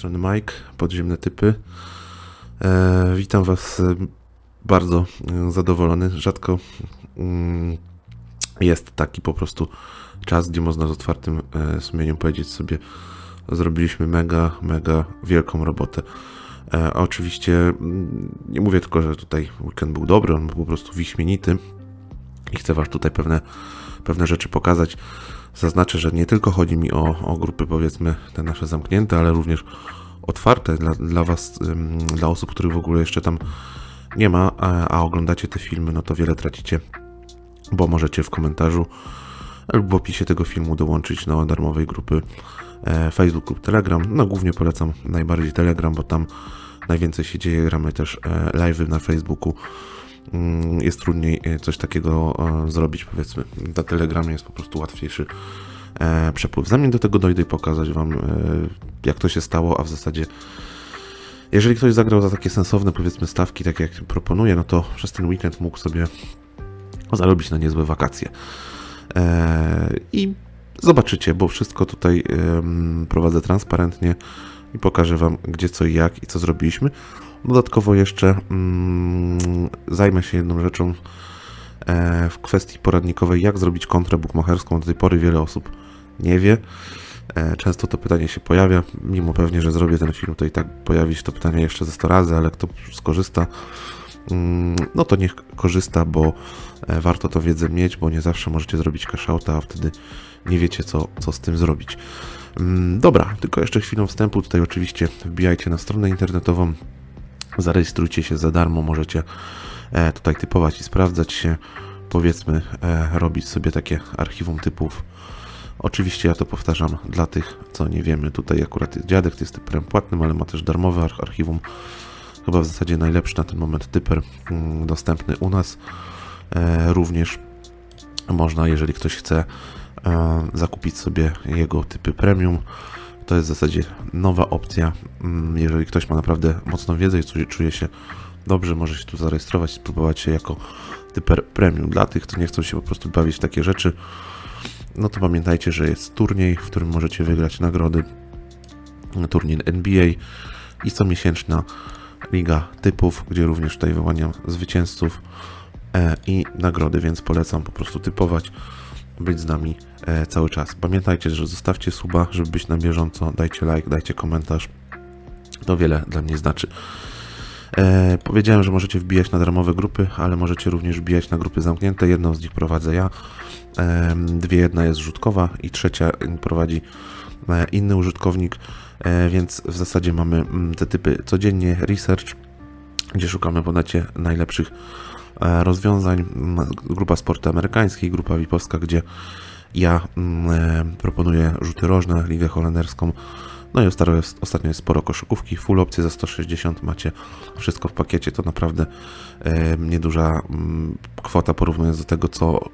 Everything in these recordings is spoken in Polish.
Strony Mike, podziemne typy. E, witam Was e, bardzo e, zadowolony. Rzadko mm, jest taki po prostu czas, gdzie można z otwartym e, sumieniem powiedzieć sobie, zrobiliśmy mega, mega wielką robotę. E, a oczywiście mm, nie mówię tylko, że tutaj weekend był dobry, on był po prostu wyśmienity i chcę Was tutaj pewne, pewne rzeczy pokazać. Zaznaczę, że nie tylko chodzi mi o, o grupy, powiedzmy, te nasze zamknięte, ale również otwarte dla, dla Was, dla osób, których w ogóle jeszcze tam nie ma, a, a oglądacie te filmy, no to wiele tracicie, bo możecie w komentarzu lub w opisie tego filmu dołączyć do darmowej grupy e, Facebook lub Telegram. No głównie polecam najbardziej Telegram, bo tam najwięcej się dzieje, gramy też e, live'y na Facebooku. Mm, Jest trudniej e, coś takiego e, zrobić, powiedzmy. Na Telegramie jest po prostu łatwiejszy e, przepływ. Zanim do tego dojdę i pokazać Wam, jak to się stało, a w zasadzie jeżeli ktoś zagrał za takie sensowne, powiedzmy, stawki, tak jak proponuję, no to przez ten weekend mógł sobie zarobić na niezłe wakacje. I zobaczycie, bo wszystko tutaj prowadzę transparentnie i pokażę Wam, gdzie co i jak i co zrobiliśmy. Dodatkowo jeszcze mm, zajmę się jedną rzeczą e, w kwestii poradnikowej, jak zrobić kontrę bukmacherską. Do tej pory wiele osób nie wie. E, Często to pytanie się pojawia, mimo pewnie, że zrobię ten film, to i tak pojawi się to pytanie jeszcze ze 100 razy, ale kto skorzysta, mm, no to niech korzysta, bo e, warto to wiedzę mieć, bo nie zawsze możecie zrobić cashouta, a wtedy nie wiecie, co, co z tym zrobić. Mm, Dobra, tylko jeszcze chwilą wstępu. Tutaj oczywiście wbijajcie na stronę internetową, zarejestrujcie się za darmo, możecie e, tutaj typować i sprawdzać się, powiedzmy, e, robić sobie takie archiwum typów. Oczywiście ja to powtarzam dla tych, co nie wiemy. Tutaj akurat jest dziadek, jest typerem płatnym, ale ma też darmowe arch- archiwum. Chyba w zasadzie najlepszy na ten moment typer mm, dostępny u nas. E, również można, jeżeli ktoś chce, zakupić sobie jego typy premium. To jest w zasadzie nowa opcja. Mm, Jeżeli ktoś ma naprawdę mocną wiedzę i czuje, się dobrze, może się tu zarejestrować, spróbować się jako typer premium. Dla tych, co nie chcą się po prostu bawić w takie rzeczy, no to pamiętajcie, że jest turniej, w którym możecie wygrać nagrody. Turniej NBA i comiesięczna liga typów, gdzie również tutaj wyłaniam zwycięzców e, i nagrody, więc polecam po prostu typować, być z nami e, cały czas. Pamiętajcie, że zostawcie suba, żeby być na bieżąco, dajcie like, dajcie komentarz. To wiele dla mnie znaczy. E, powiedziałem, że możecie wbijać na darmowe grupy, ale możecie również wbijać na grupy zamknięte. Jedną z nich prowadzę ja. Em, Dwie, jedna jest rzutkowa i trzecia prowadzi e, inny użytkownik, e, więc w zasadzie mamy mm, te typy codziennie research, gdzie szukamy po necie najlepszych e, rozwiązań. Mm, Grupa sporty amerykańskiej, grupa VIP-owska, gdzie ja e, proponuję rzuty rożne, ligę holenderską. No i ostatnio jest, sporo koszykówki, full opcje za 160, macie wszystko w pakiecie, to naprawdę e, nieduża kwota porównując do tego, co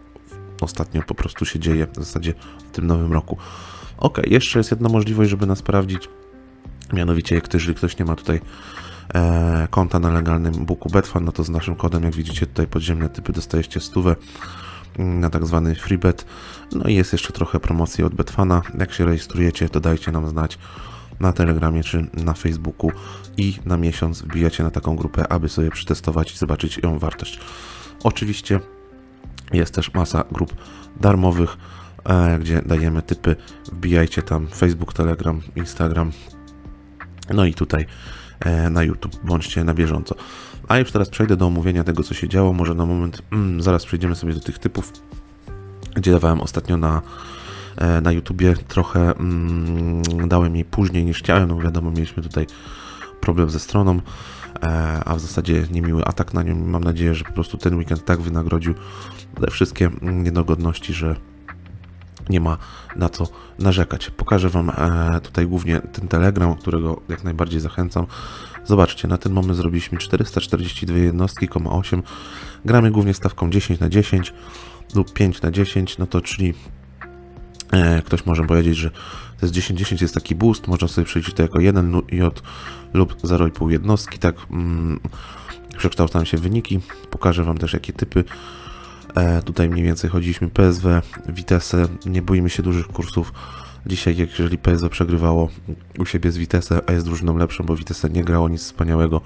ostatnio po prostu się dzieje w zasadzie w tym nowym roku. Ok, jeszcze jest jedna możliwość, żeby nas sprawdzić. Mianowicie, jak jeżeli ktoś nie ma tutaj e, konta na legalnym booku Betfan, no to z naszym kodem, jak widzicie tutaj podziemne typy, dostajecie stówę mm, na tak zwany freebet. No i jest jeszcze trochę promocji od Betfana. Jak się rejestrujecie, to dajcie nam znać na Telegramie czy na Facebooku i na miesiąc wbijacie na taką grupę, aby sobie przetestować i zobaczyć ją wartość. Oczywiście jest też masa grup darmowych, e, gdzie dajemy typy. Wbijajcie tam Facebook, Telegram, Instagram. No i tutaj e, na YouTube bądźcie na bieżąco. A już teraz przejdę do omówienia tego, co się działo. Może na moment, mm, zaraz przejdziemy sobie do tych typów, gdzie dawałem ostatnio na, e, na YouTubie. Trochę mm, dałem jej później niż chciałem, no bo wiadomo, mieliśmy tutaj problem ze stroną, e, a w zasadzie niemiły atak na nią. Mam nadzieję, że po prostu ten weekend tak wynagrodził te wszystkie mm, niedogodności, że nie ma na co narzekać. Pokażę Wam e, tutaj głównie ten Telegram, którego jak najbardziej zachęcam. Zobaczcie, na ten moment zrobiliśmy 442 jednostki, 8. Gramy głównie stawką 10 na 10 lub 5 na 10, no to czyli e, ktoś może powiedzieć, że to jest 10-10 jest taki boost, można sobie przejść to jako 1 J lub 0,5 jednostki, tak mm, przekształcają się wyniki. Pokażę Wam też jakie typy E, tutaj mniej więcej chodziliśmy PSW, Vitesse, nie boimy się dużych kursów. Dzisiaj, jak jeżeli PSW przegrywało u siebie z Vitesse, a jest drużyną lepszą, bo Vitesse nie grało nic wspaniałego,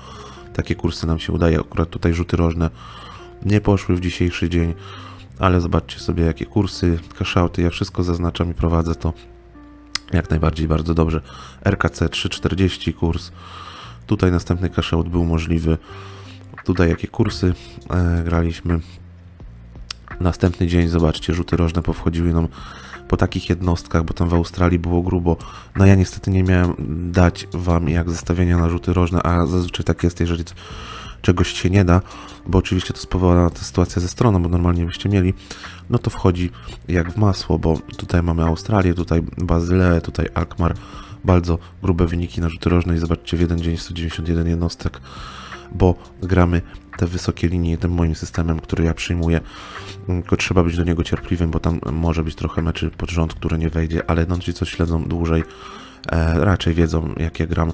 takie kursy nam się udaje. Akurat tutaj rzuty rożne nie poszły w dzisiejszy dzień, ale zobaczcie sobie jakie kursy, cashouty, ja wszystko zaznaczam i prowadzę to jak najbardziej bardzo dobrze. RKC 340 kurs, tutaj następny cashout był możliwy, tutaj jakie kursy e, graliśmy. Następny dzień, zobaczcie, rzuty rożne powchodziły nam po takich jednostkach, bo tam w Australii było grubo. No ja niestety nie miałem dać wam jak zestawienia na rzuty rożne, a zazwyczaj tak jest, jeżeli czegoś się nie da, bo oczywiście to spowodowana ta sytuacja ze stroną, bo normalnie byście mieli, no to wchodzi jak w masło, bo tutaj mamy Australię, tutaj Bazyleę, tutaj Alkmaar, bardzo grube wyniki na rzuty rożne i zobaczcie w jeden dzień 191 jednostek, bo gramy te wysokie linie tym moim systemem, który ja przyjmuję, Mm, tylko trzeba być do niego cierpliwym, bo tam może być trochę meczy pod rząd, które nie wejdzie, ale no ci, co śledzą dłużej, e, raczej wiedzą, jak ja gram.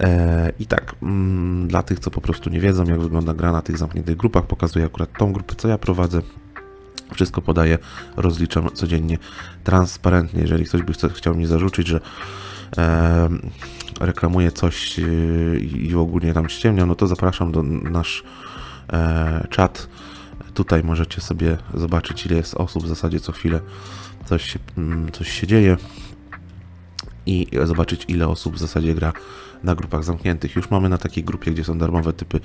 E, I tak, mm, dla tych, co po prostu nie wiedzą, jak wygląda gra na tych zamkniętych grupach, pokazuję akurat tą grupę, co ja prowadzę. Wszystko podaję, rozliczam codziennie, transparentnie. Jeżeli ktoś by chciał mi zarzucić, że e, reklamuję coś e, i ogólnie tam ściemniam, no to zapraszam do nasz e, czat. Tutaj możecie sobie zobaczyć, ile jest osób. W zasadzie co chwilę coś mm, coś się dzieje i zobaczyć, ile osób w zasadzie gra na grupach zamkniętych. Już mamy na takiej grupie, gdzie są darmowe typy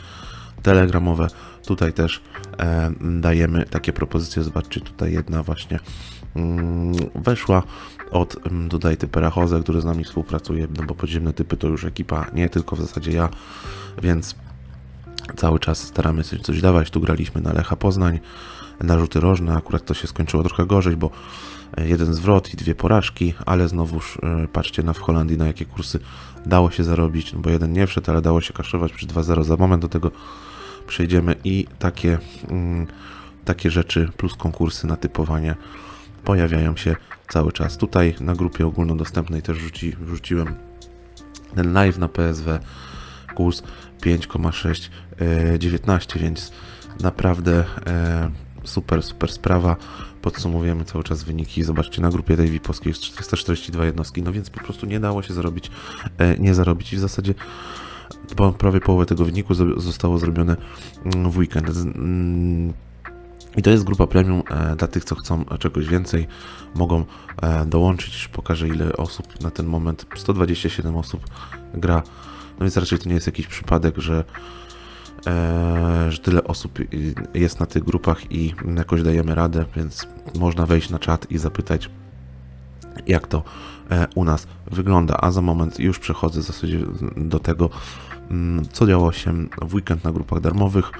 telegramowe. Tutaj też e, dajemy takie propozycje. Zobaczcie, tutaj jedna właśnie mm, weszła od mm, tutaj typera Jose, który z nami współpracuje, no bo podziemne typy to już ekipa, nie tylko w zasadzie ja, więc cały czas staramy się coś dawać. Tu graliśmy na Lecha Poznań, na rzuty rożne. Akurat to się skończyło trochę gorzej, bo e, jeden zwrot i dwie porażki, ale znowuż e, patrzcie na w Holandii, na jakie kursy dało się zarobić, no bo jeden nie wszedł, ale dało się kaszować przy 2-0. Za moment do tego przejdziemy i takie, mm, takie rzeczy plus konkursy na typowanie pojawiają się cały czas. Tutaj na grupie ogólnodostępnej też wrzuci, wrzuciłem ten live na PSW kurs 5,6 e, 19, więc naprawdę e, super, super sprawa. Podsumowujemy cały czas wyniki. Zobaczcie, na grupie tej VIP-owskiej jest 442 jednostki, no więc po prostu nie dało się zarobić, e, nie zarobić i w zasadzie prawie połowę tego wyniku zo- zostało zrobione mm, w weekend. Mm, I to jest grupa premium e, dla tych, co chcą czegoś więcej, mogą e, dołączyć. Pokażę ile osób na ten moment. 127 osób gra. No więc raczej to nie jest jakiś przypadek, że, e, że tyle osób jest na tych grupach i jakoś dajemy radę, więc można wejść na czat i zapytać, jak to u nas wygląda. A za moment już przechodzę w zasadzie do tego, mm, co działo się w weekend na grupach darmowych.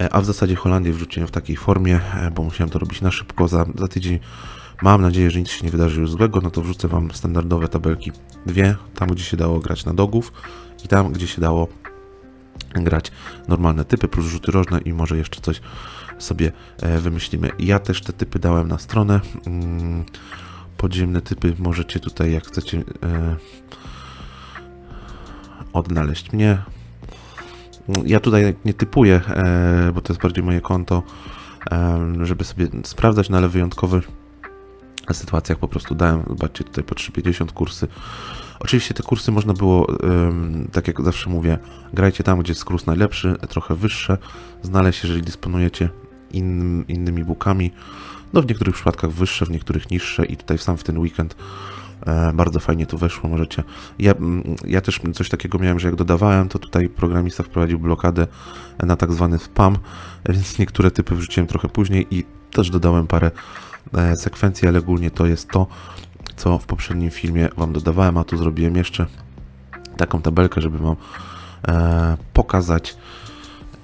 E, A w zasadzie Holandię wrzuciłem w takiej formie, e, bo musiałem to robić na szybko. Za, za tydzień mam nadzieję, że nic się nie wydarzy już złego. No to wrzucę Wam standardowe tabelki. Dwie, tam gdzie się dało grać na dogów i tam gdzie się dało grać normalne typy plus rzuty rożne i może jeszcze coś sobie e, wymyślimy. Ja też te typy dałem na stronę. Podziemne typy możecie tutaj, jak chcecie, e, odnaleźć mnie. Ja tutaj nie typuję, e, bo to jest bardziej moje konto, e, żeby sobie sprawdzać, no ale w wyjątkowych sytuacjach po prostu dałem, zobaczcie tutaj po 350 kursy. Oczywiście te kursy można było, tak jak zawsze mówię, grajcie tam, gdzie jest kurs najlepszy, trochę wyższe, znaleźć, jeżeli dysponujecie innym, innymi bookami. No w niektórych przypadkach wyższe, w niektórych niższe i tutaj sam w ten weekend e, bardzo fajnie to weszło, możecie. Ja, mm, ja też coś takiego miałem, że jak dodawałem, to tutaj programista wprowadził blokadę na tak zwany spam, więc niektóre typy wrzuciłem trochę później i też dodałem parę e, sekwencji, ale ogólnie to jest to, co w poprzednim filmie Wam dodawałem, a tu zrobiłem jeszcze taką tabelkę, żeby Wam e, pokazać,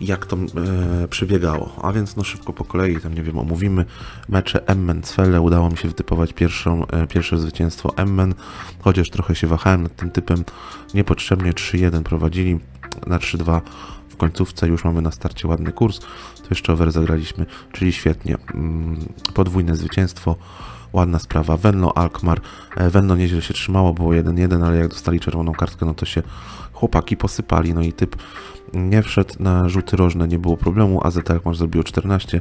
jak to e, przebiegało. A więc no szybko po kolei, tam nie wiem, omówimy mecze Emmen Cwele. Udało mi się wytypować pierwszą, e, pierwsze zwycięstwo Emmen, chociaż trochę się wahałem nad tym typem. Niepotrzebnie 3-1 prowadzili na 3-2 w końcówce. Już mamy na starcie ładny kurs. To jeszcze over zagraliśmy, czyli świetnie. Mm, Podwójne zwycięstwo. Ładna sprawa. Venlo, Alkmaar. E, Venlo nieźle się trzymało, było 1-1, ale jak dostali czerwoną kartkę, no to się chłopaki posypali. No i typ nie wszedł na rzuty rożne, nie było problemu. AZ Alkmaar zrobiło 14.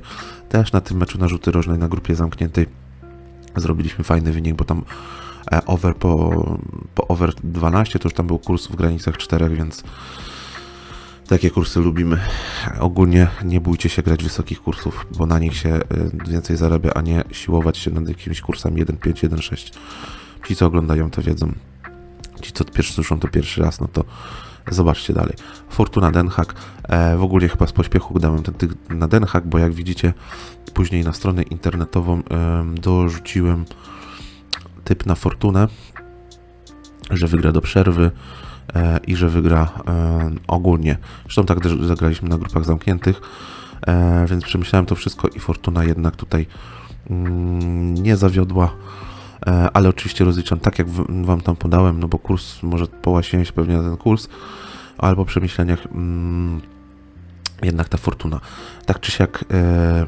Też na tym meczu na rzuty rożne na grupie zamkniętej zrobiliśmy fajny wynik, bo tam E, over po, po over 12 to już tam był kurs w granicach 4, więc takie kursy lubimy. Ogólnie nie bójcie się grać wysokich kursów, bo na nich się y, więcej zarabia, a nie siłować się nad jakimiś kursami 1.5, 1.6. Ci, co oglądają, to wiedzą. Ci, co pierwszy słyszą to pierwszy raz, no to zobaczcie dalej. Fortuna Den Haag. E, w ogóle chyba z pośpiechu dałem ten typ na Den bo jak widzicie, później na stronę internetową em, dorzuciłem typ na Fortunę, że wygra do przerwy e, i że wygra e, ogólnie. Zresztą tak też zagraliśmy na grupach zamkniętych, e, więc przemyślałem to wszystko i Fortuna jednak tutaj mm, nie zawiodła. E, ale oczywiście rozliczam tak, jak Wam tam podałem, no bo kurs, może połasiłem się pewnie na ten kurs, ale po przemyśleniach mm, jednak ta Fortuna. Tak czy siak e,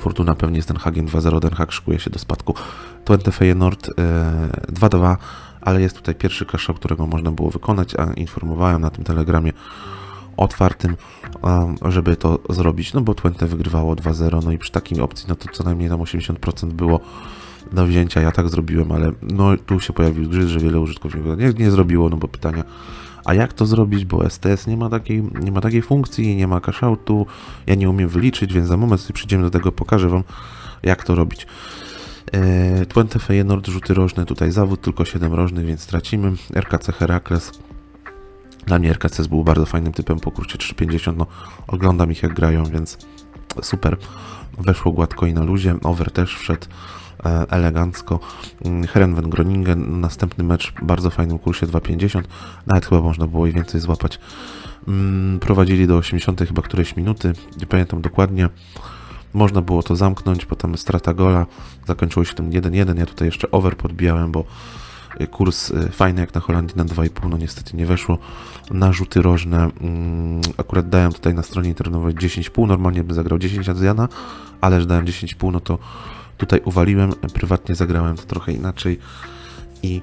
Fortuna pewnie jest ten Hagen 2.0, ten Hag szykuje się do spadku. Twente Feyenoord e, 2.2, ale jest tutaj pierwszy cash którego można było wykonać, a informowałem na tym telegramie otwartym, żeby to zrobić, no bo Twente wygrywało 2-0, no i przy takiej opcji, no to co najmniej tam 80% było do wzięcia, ja tak zrobiłem, ale no tu się pojawił grzyz, że wiele użytkowników nie, nie zrobiło, no bo pytania, a jak to zrobić, bo STS nie ma takiej, nie ma takiej funkcji, nie ma cashoutu, ja nie umiem wyliczyć, więc za moment sobie przyjdziemy do tego, pokażę Wam, jak to robić. E, Twente Feyenoord, rzuty rożne, tutaj zawód, tylko 7 rożnych, więc tracimy. RKC Herakles. Dla mnie RKC był bardzo fajnym typem po kurcie 350, no oglądam ich jak grają, więc super. Weszło gładko i na luzie, over też wszedł e, elegancko. Mm, Herenven Groningen, następny mecz w bardzo fajnym kursie 2,50, nawet chyba można było i więcej złapać. Mm, Prowadzili do 80 chyba którejś minuty, nie pamiętam dokładnie. Można było to zamknąć, potem strata gola, zakończyło się tym 1-1, ja tutaj jeszcze over podbijałem, bo kurs y, fajny jak na Holandii na 2,5, no niestety nie weszło. Na rzuty rożne mm, akurat dałem tutaj na stronie internetowej 10,5, normalnie bym zagrał 10 Adriana, ale że dałem 10,5, no to tutaj uwaliłem, prywatnie zagrałem to trochę inaczej i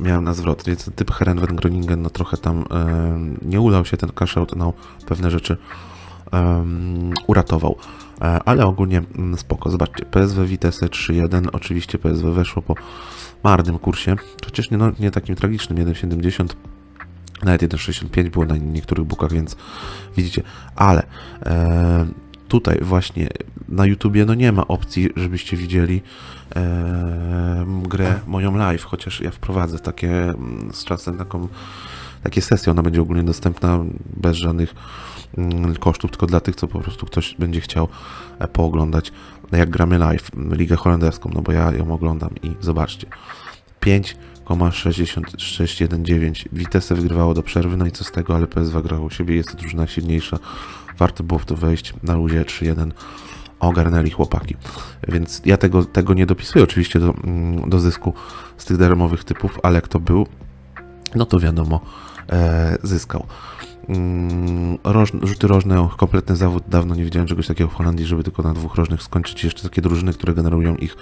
miałem na zwrot, więc typ Herenven Groningen no trochę tam nie udał się ten cash out, no pewne rzeczy uratował. E, Ale ogólnie mm, spoko. Zobaczcie, PSW Vitesse 3.1. Oczywiście PSW weszło po marnym kursie. Chociaż nie, no, nie takim tragicznym, 1.70. Nawet 1.65 było na niektórych bookach, więc widzicie. Ale e, tutaj właśnie na YouTubie no nie ma opcji, żebyście widzieli e, grę moją live, chociaż ja wprowadzę takie mm, z czasem taką takie sesje, ona będzie ogólnie dostępna bez żadnych kosztów, tylko dla tych, co po prostu ktoś będzie chciał e, pooglądać, jak gramy live, Ligę Holenderską, no bo ja ją oglądam i zobaczcie. 5,6619 Vitesse wygrywało do przerwy, no i co z tego, ale PSV grało u siebie, jest to drużyna silniejsza, warto było w to wejść, na luzie 3-1 ogarnęli chłopaki. Więc ja tego, tego nie dopisuję oczywiście do, mm, do zysku z tych darmowych typów, ale kto był, no to wiadomo, e, zyskał. Mm, roż, rzuty rożne, kompletny zawód. Dawno nie widziałem czegoś takiego w Holandii, żeby tylko na dwóch rożnych skończyć. Jeszcze takie drużyny, które generują ich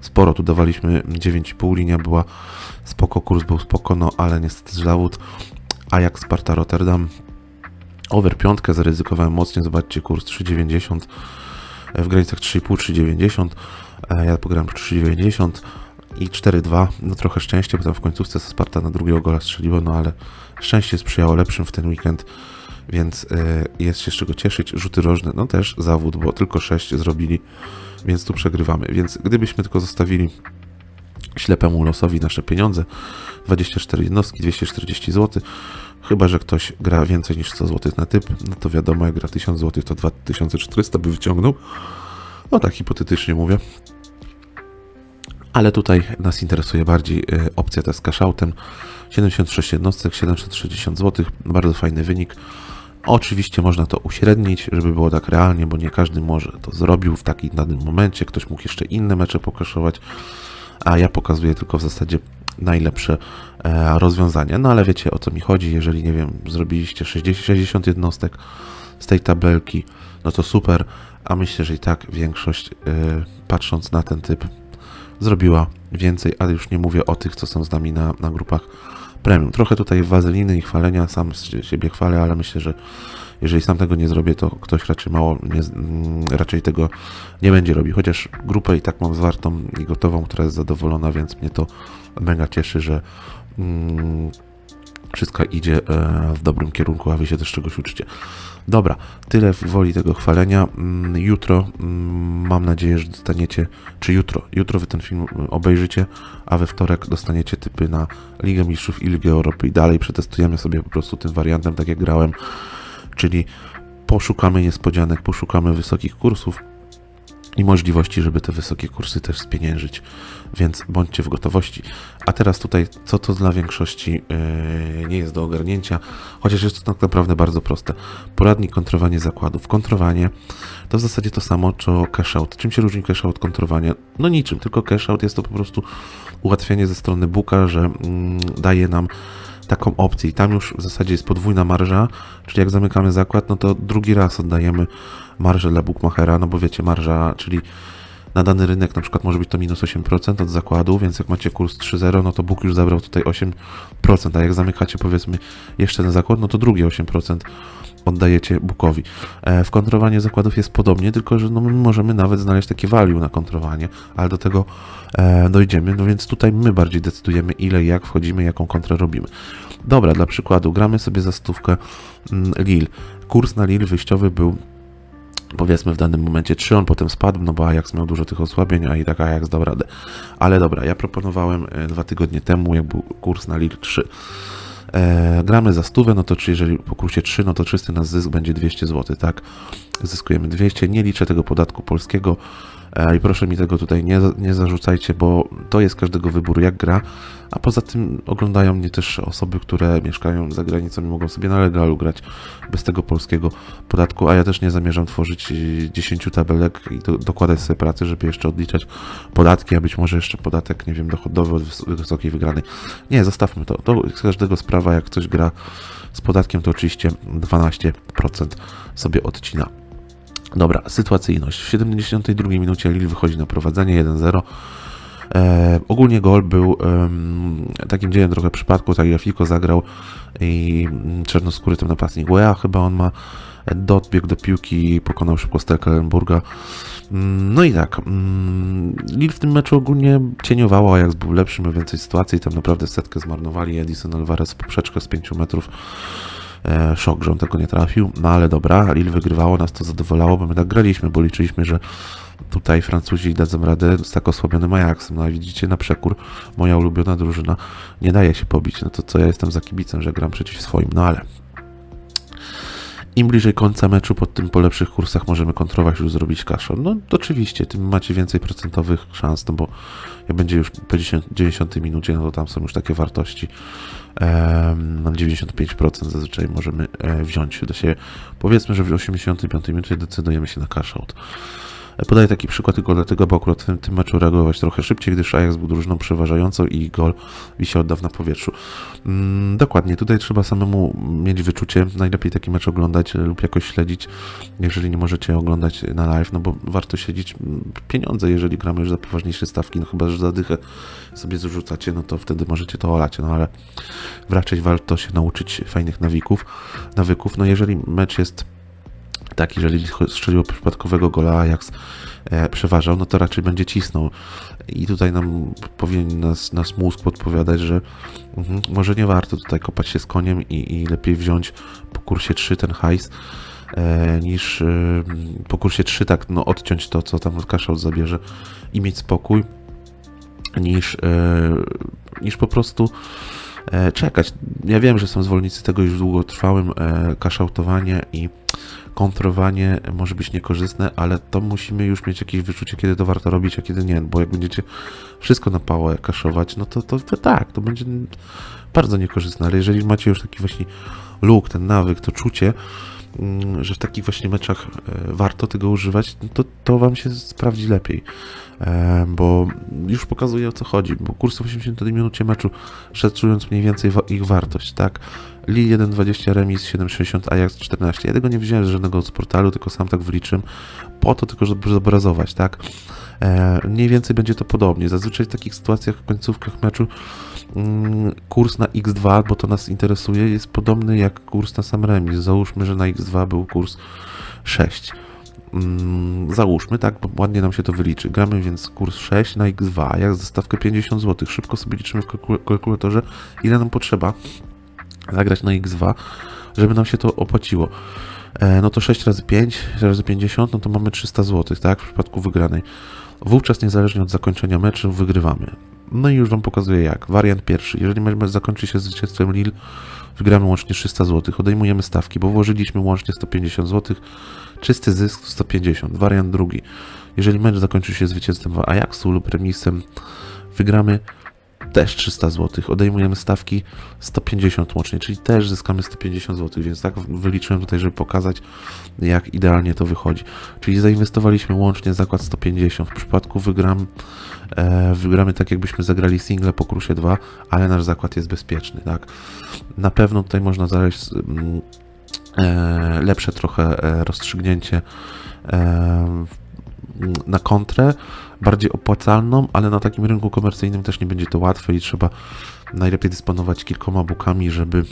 sporo. Tu dawaliśmy 9,5, linia była spoko, kurs był spoko, no ale niestety zawód. A jak Sparta Rotterdam, over piątkę zaryzykowałem mocniej. Zobaczcie, kurs 3,90 e, w granicach 3,5, 3,90. E, Ja pograłem 3,90 i 4-2. No trochę szczęście, bo tam w końcówce Sparta na drugiego gola strzeliło, no ale szczęście sprzyjało lepszym w ten weekend, więc y, jest się z czego cieszyć. Rzuty rożne, no też zawód, bo tylko 6 zrobili, więc tu przegrywamy. Więc gdybyśmy tylko zostawili ślepemu losowi nasze pieniądze, 24 jednostki, 240 zł, chyba, że ktoś gra więcej niż 100 zł na typ, no to wiadomo, jak gra 1000 zł, to 2400 by wyciągnął. No tak hipotetycznie mówię. Ale tutaj nas interesuje bardziej y, opcja ta z cashoutem. 76 jednostek, 760 zł, bardzo fajny wynik. Oczywiście można to uśrednić, żeby było tak realnie, bo nie każdy może to zrobił w takim danym momencie. Ktoś mógł jeszcze inne mecze pokaszować, a ja pokazuję tylko w zasadzie najlepsze e, rozwiązania. No ale wiecie o co mi chodzi, jeżeli nie wiem, zrobiliście 60, 60 jednostek z tej tabelki, no to super, a myślę, że i tak większość, e, patrząc na ten typ, zrobiła więcej, ale już nie mówię o tych, co są z nami na, na grupach premium. Trochę tutaj wazeliny i chwalenia, sam siebie chwalę, ale myślę, że Jeżeli sam tego nie zrobię, to ktoś raczej mało, nie, mm, raczej tego nie będzie robił. Chociaż grupę i tak mam zwartą i gotową, która jest zadowolona, więc mnie to mega cieszy, że mm, wszystko idzie e, w dobrym kierunku, a wy się też czegoś uczycie. Dobra, tyle w woli tego chwalenia. Mm, Jutro mm, mam nadzieję, że dostaniecie, czy jutro, jutro wy ten film mm, obejrzycie, a we wtorek dostaniecie typy na Ligę Mistrzów i Ligę Europy i dalej przetestujemy sobie po prostu tym wariantem, tak jak grałem, czyli poszukamy niespodzianek, poszukamy wysokich kursów i możliwości, żeby te wysokie kursy też spieniężyć, więc bądźcie w gotowości. A teraz tutaj, co to dla większości yy, nie jest do ogarnięcia, chociaż jest to tak naprawdę bardzo proste. Poradnik kontrowanie zakładów. Kontrowanie to w zasadzie to samo, co cash. Czym się różni cash out od kontrowania? No niczym, tylko cash jest to po prostu ułatwienie ze strony Booka, że mm, daje nam taką opcję. I tam już w zasadzie jest podwójna marża, czyli jak zamykamy zakład, no to drugi raz oddajemy marżę dla bookmachera, no bo wiecie, marża, czyli na dany rynek na przykład może być to minus 8% od zakładu, więc jak macie kurs 3.0, no to Book już zabrał tutaj 8%, a jak zamykacie powiedzmy jeszcze ten zakład, no to drugie 8% oddajecie Bookowi. E, w kontrowaniu zakładów jest podobnie, tylko że no my możemy nawet znaleźć takie value na kontrowanie, ale do tego e, dojdziemy, no więc tutaj my bardziej decydujemy ile jak wchodzimy, jaką kontrę robimy. Dobra, dla przykładu, gramy sobie za stówkę mm, Lille. Kurs na Lille wyjściowy był powiedzmy w danym momencie 3, on potem spadł, no bo Ajax miał dużo tych osłabień, a i tak Ajax dał radę. Ale dobra, ja proponowałem e, dwa tygodnie temu, jak był kurs na Lille 3. E, gramy za stówę, no to czy jeżeli po kursie 3, no to czysty nasz zysk będzie 200 zł, tak? Zyskujemy 200, nie liczę tego podatku polskiego i proszę mi tego tutaj nie, nie zarzucajcie, bo to jest każdego wybór jak gra, a poza tym oglądają mnie też osoby, które mieszkają za granicą i mogą sobie na legalu grać bez tego polskiego podatku, a ja też nie zamierzam tworzyć y, 10 tabelek i do, dokładać sobie pracy, żeby jeszcze odliczać podatki, a być może jeszcze podatek, nie wiem, dochodowy od wys- wysokiej wygranej. Nie, zostawmy to. To z każdego sprawa, jak ktoś gra z podatkiem, to oczywiście 12% sobie odcina. Dobra, sytuacyjność. W 72 minucie Lille wychodzi na prowadzenie 1-0. E, ogólnie gol był em, takim dziełem trochę przypadku, tak jak Fico zagrał i mm, czarnoskóry ten napastnik Wea chyba on ma e, dobiegł do piłki i pokonał szybko Stekelenburga. Mm, No i tak, mm, Lille w tym meczu ogólnie cieniowało, a jak był lepszy, miał więcej sytuacji, tam naprawdę setkę zmarnowali, Edison Alvarez poprzeczkę z 5 metrów, e, szok, że on tego nie trafił, no ale dobra, Lille wygrywało, nas to zadowalało, bo my tak graliśmy, bo liczyliśmy, że tutaj Francuzi dadzą radę z tak osłabionym Ajaxem, no widzicie, na przekór moja ulubiona drużyna nie daje się pobić, no to co ja jestem za kibicem, że gram przeciw swoim, no ale im bliżej końca meczu, pod tym po lepszych kursach możemy kontrować już zrobić kaszon. No oczywiście, tym macie więcej procentowych szans, no bo jak będzie już po 10, 90 minucie, no to tam są już takie wartości. Em, na 95% zazwyczaj możemy e, wziąć do siebie. Powiedzmy, że w 85 minucie decydujemy się na cash out. Podaję taki przykład tylko dlatego, bo akurat w tym, tym meczu reagować trochę szybciej, gdyż Ajax był drużyną przeważającą i gol wisiał od dawna w powietrzu. Mm, dokładnie, tutaj trzeba samemu mieć wyczucie, najlepiej taki mecz oglądać lub jakoś śledzić, jeżeli nie możecie oglądać na live, no bo warto śledzić mm, pieniądze, jeżeli gramy już za poważniejsze stawki, no chyba, że za dychę sobie zrzucacie, no to wtedy możecie to olać, no ale raczej warto się nauczyć fajnych nawyków, nawyków, no jeżeli mecz jest tak, jeżeli strzeliło przypadkowego gola Ajax e, przeważał, no to raczej będzie cisnął. I tutaj nam powinien nas, nas mózg podpowiadać, że mhm, może nie warto tutaj kopać się z koniem i, i lepiej wziąć po kursie 3 ten hajs, e, niż e, po kursie 3 tak no odciąć to, co tam Kaszał zabierze i mieć spokój, niż, e, niż po prostu czekać. Ja wiem, że są zwolennicy tego już długotrwałym e, kaszautowanie i kontrowanie może być niekorzystne, ale to musimy już mieć jakieś wyczucie, kiedy to warto robić, a kiedy nie, bo jak będziecie wszystko na pałę kaszować, no to, to, to tak, to będzie bardzo niekorzystne, ale jeżeli macie już taki właśnie luk, ten nawyk, to czucie, że w takich właśnie meczach e, warto tego używać, to, to wam się sprawdzi lepiej, E, bo już pokazuje o co chodzi, bo kurs w 80 minucie meczu, szacując mniej więcej ich wartość, tak, Lille 1,20, remis 7,60, Ajax 14. Ja tego nie wziąłem z żadnego z portalu, tylko sam tak wliczyłem, po to tylko, żeby zobrazować, tak? E, mniej więcej będzie to podobnie. Zazwyczaj w takich sytuacjach, w końcówkach meczu mm, kurs na X2, bo to nas interesuje, jest podobny jak kurs na sam remis. Załóżmy, że na X2 był kurs 6. Mm, załóżmy, tak, bo ładnie nam się to wyliczy. Gramy więc kurs 6 na X2, a jak za stawkę 50 zł. Szybko sobie liczymy w kalkul- kalkulatorze, ile nam potrzeba zagrać na X2, żeby nam się to opłaciło. E, no to 6 razy 5 razy 50, no to mamy 300 zł, tak, w przypadku wygranej. Wówczas niezależnie od zakończenia meczu wygrywamy. No i już Wam pokazuję jak. Wariant pierwszy. Jeżeli mecz zakończy się zwycięstwem Lille, wygramy łącznie 300 zł. Odejmujemy stawki, bo włożyliśmy łącznie 150 zł. Czysty zysk 150. Wariant drugi. Jeżeli mecz zakończy się zwycięstwem Ajaxu lub remisem, wygramy też 300 zł. Odejmujemy stawki 150 łącznie, czyli też zyskamy 150 zł, więc tak wyliczyłem tutaj, żeby pokazać, jak idealnie to wychodzi. Czyli zainwestowaliśmy łącznie zakład 150. W przypadku wygram, e, wygramy tak, jakbyśmy zagrali single po krusie 2, ale nasz zakład jest bezpieczny, tak? Na pewno tutaj można znaleźć mm, e, lepsze trochę e, rozstrzygnięcie e, na kontrę, bardziej opłacalną, ale na takim rynku komercyjnym też nie będzie to łatwe i trzeba najlepiej dysponować kilkoma bukami, żeby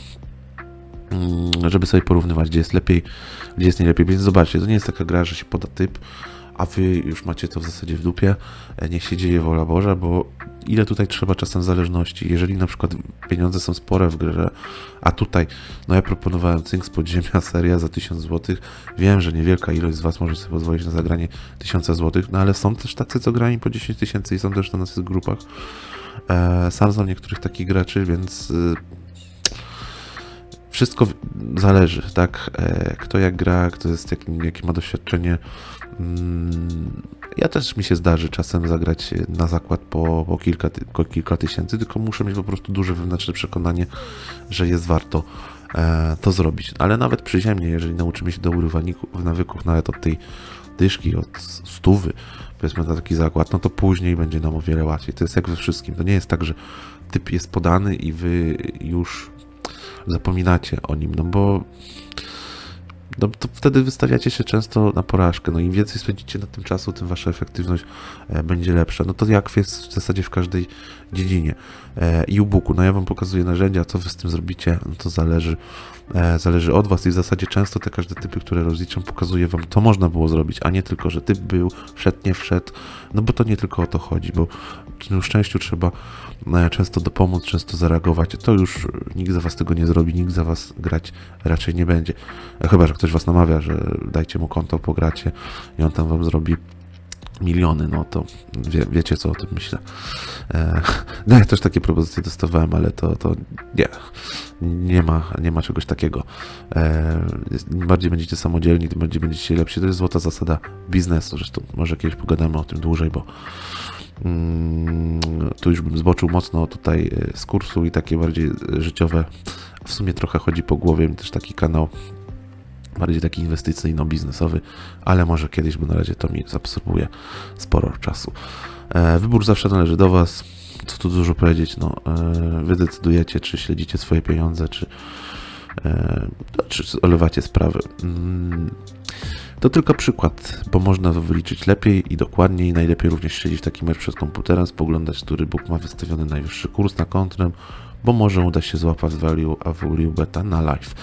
mm, żeby sobie porównywać, gdzie jest lepiej, gdzie jest najlepiej. Więc zobaczcie, to nie jest taka gra, że się poda typ, a wy już macie to w zasadzie w dupie. E, Niech się dzieje wola Boża, bo ile tutaj trzeba czasem zależności. Jeżeli na przykład pieniądze są spore w grze, a tutaj, no ja proponowałem z podziemia, seria za 1000 zł. Wiem, że niewielka ilość z Was może sobie pozwolić na zagranie 1000 zł, no ale są też tacy, co grają po 10 tysięcy i są też na naszych grupach. E, sam znam niektórych takich graczy, więc y, wszystko zależy, tak? E, Kto jak gra, kto jest, jakim, jakie ma doświadczenie. Mm, Ja też mi się zdarzy czasem zagrać na zakład po, po, kilka, po kilka tysięcy, tylko muszę mieć po prostu duże wewnętrzne przekonanie, że jest warto e, to zrobić. Ale nawet przyziemnie, jeżeli nauczymy się dobrych waniku- nawyków, nawet od tej dyszki, od stówy, powiedzmy na taki zakład, no to później będzie nam o wiele łatwiej. To jest jak we wszystkim. To nie jest tak, że typ jest podany i wy już zapominacie o nim, no bo no to wtedy wystawiacie się często na porażkę. No im więcej spędzicie na tym czasu, tym wasza efektywność e, będzie lepsza. No to jak jest w zasadzie w każdej dziedzinie. E, I u Booku, no ja wam pokazuję narzędzia, co wy z tym zrobicie, no to zależy, e, zależy od was i w zasadzie często te każde typy, które rozliczam, pokazuję wam, to można było zrobić, a nie tylko, że typ był, wszedł, nie wszedł, no bo to nie tylko o to chodzi, bo tym szczęściu trzeba e, często dopomóc, często zareagować. To już nikt za was tego nie zrobi, nikt za was grać raczej nie będzie. E, Chyba, że ktoś was namawia, że dajcie mu konto, pogracie i on tam wam zrobi miliony, no to wie, wiecie co o tym myślę. E, no ja też takie propozycje dostawałem, ale to, to nie, nie ma, nie ma czegoś takiego. E, Im bardziej będziecie samodzielni, tym bardziej będziecie lepsi. To jest złota zasada biznesu, zresztą może kiedyś pogadamy o tym dłużej, bo mm, tu już bym zboczył mocno tutaj e, z kursu i takie bardziej e, życiowe. W sumie trochę chodzi po głowie, też taki kanał bardziej taki inwestycyjno-biznesowy, ale może kiedyś, bo na razie to mi zabsorbuje sporo czasu. E, wybór zawsze należy do Was. Co tu dużo powiedzieć, no, e, Wy decydujecie, czy śledzicie swoje pieniądze, czy, e, no, czy olewacie sprawy. Mm, to tylko przykład, bo można to wyliczyć lepiej i dokładniej. Najlepiej również śledzić taki mecz przed komputerem, spoglądać, który book ma wystawiony najwyższy kurs na kontrę, bo może uda się złapać value, a value beta na live.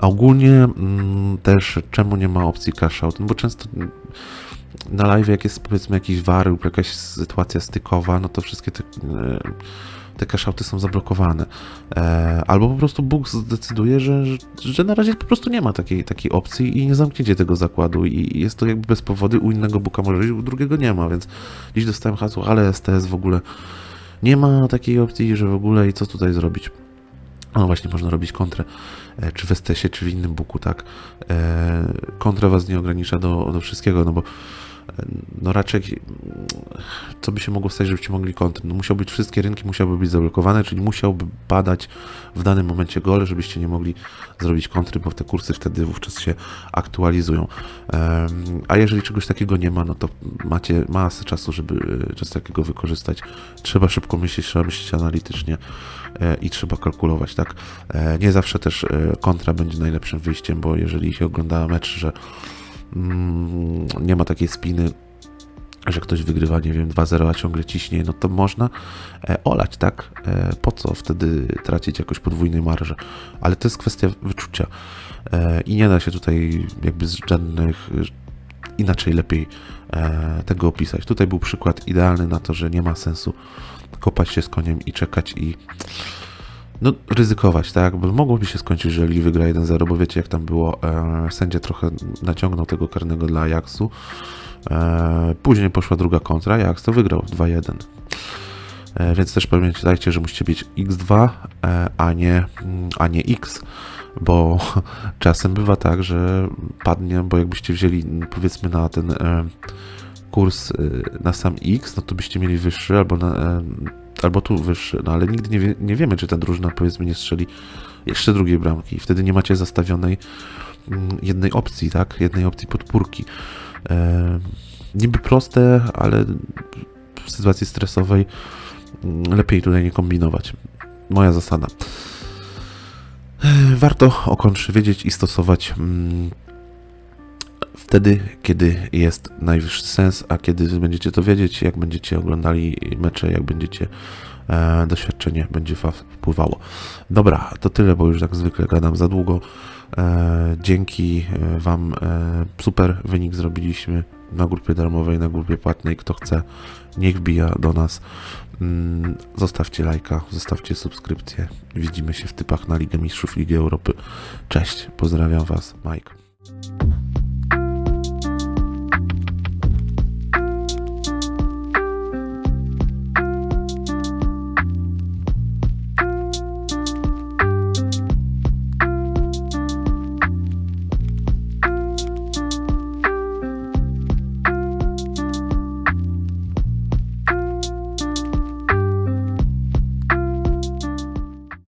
A ogólnie mm, też czemu nie ma opcji cash out? No bo często na live jak jest powiedzmy jakiś war lub jakaś sytuacja stykowa, no to wszystkie te, e, te są zablokowane. E, albo po prostu Bóg zdecyduje, że, że, na razie po prostu nie ma takiej, takiej opcji i nie zamkniecie tego zakładu i jest to jakby bez powodu, u innego Booka może być, u drugiego nie ma, więc dziś dostałem hasło, ale STS w ogóle nie ma takiej opcji, że w ogóle i co tutaj zrobić. No właśnie, można robić kontrę, e, czy w STS-ie, czy w innym buku, tak. E, kontra was nie ogranicza do, do wszystkiego, no bo no raczej co by się mogło stać, żebyście mogli kontrę? No musiał być, wszystkie rynki musiały być zablokowane, czyli musiałby badać w danym momencie gole, żebyście nie mogli zrobić kontry, bo te kursy wtedy wówczas się aktualizują. A jeżeli czegoś takiego nie ma, no to macie masę czasu, żeby e, coś takiego wykorzystać. Trzeba szybko myśleć, trzeba myśleć analitycznie e, i trzeba kalkulować, tak? E, Nie zawsze też kontra będzie najlepszym wyjściem, bo jeżeli się ogląda mecz, że nie ma takiej spiny, że ktoś wygrywa, nie wiem, 2-0, a ciągle ciśnie, no to można e, olać, tak? E, po co wtedy tracić jakoś podwójnej marże? Ale to jest kwestia wyczucia e, i nie da się tutaj jakby z żadnych inaczej lepiej tego opisać. Tutaj był przykład idealny na to, że nie ma sensu kopać się z koniem i czekać i no, ryzykować, tak? Bo mogłoby się skończyć, że Lille wygra 1-0, bo wiecie jak tam było, e, sędzia trochę naciągnął tego karnego dla Ajaxu. E, później poszła druga kontra, Ajax to wygrał 2-1. E, więc też pamiętajcie, że musicie mieć x2, e, a, nie, a nie x, bo czasem bywa tak, że padnie, bo jakbyście wzięli powiedzmy na ten e, kurs e, na sam x, no to byście mieli wyższy albo na, e, albo tu wyższy, no ale nigdy nie, wie, nie wiemy, czy ta drużyna powiedzmy nie strzeli jeszcze drugiej bramki. Wtedy nie macie zastawionej mm, jednej opcji, tak? Jednej opcji podpórki. E, niby proste, ale w sytuacji stresowej mm, lepiej tutaj nie kombinować. Moja zasada. E, Warto o kontrze wiedzieć i stosować mm, wtedy, kiedy jest najwyższy sens, a kiedy będziecie to wiedzieć, jak będziecie oglądali mecze, jak będziecie e, doświadczenie będzie wa- wpływało. Dobra, to tyle, bo już jak zwykle gadam za długo. E, dzięki e, Wam e, super wynik zrobiliśmy na grupie darmowej, na grupie płatnej. Kto chce, niech wbija do nas. Mm, Zostawcie lajka, zostawcie subskrypcję. Widzimy się w typach na Ligę Mistrzów Ligi Europy. Cześć, pozdrawiam Was, Mike.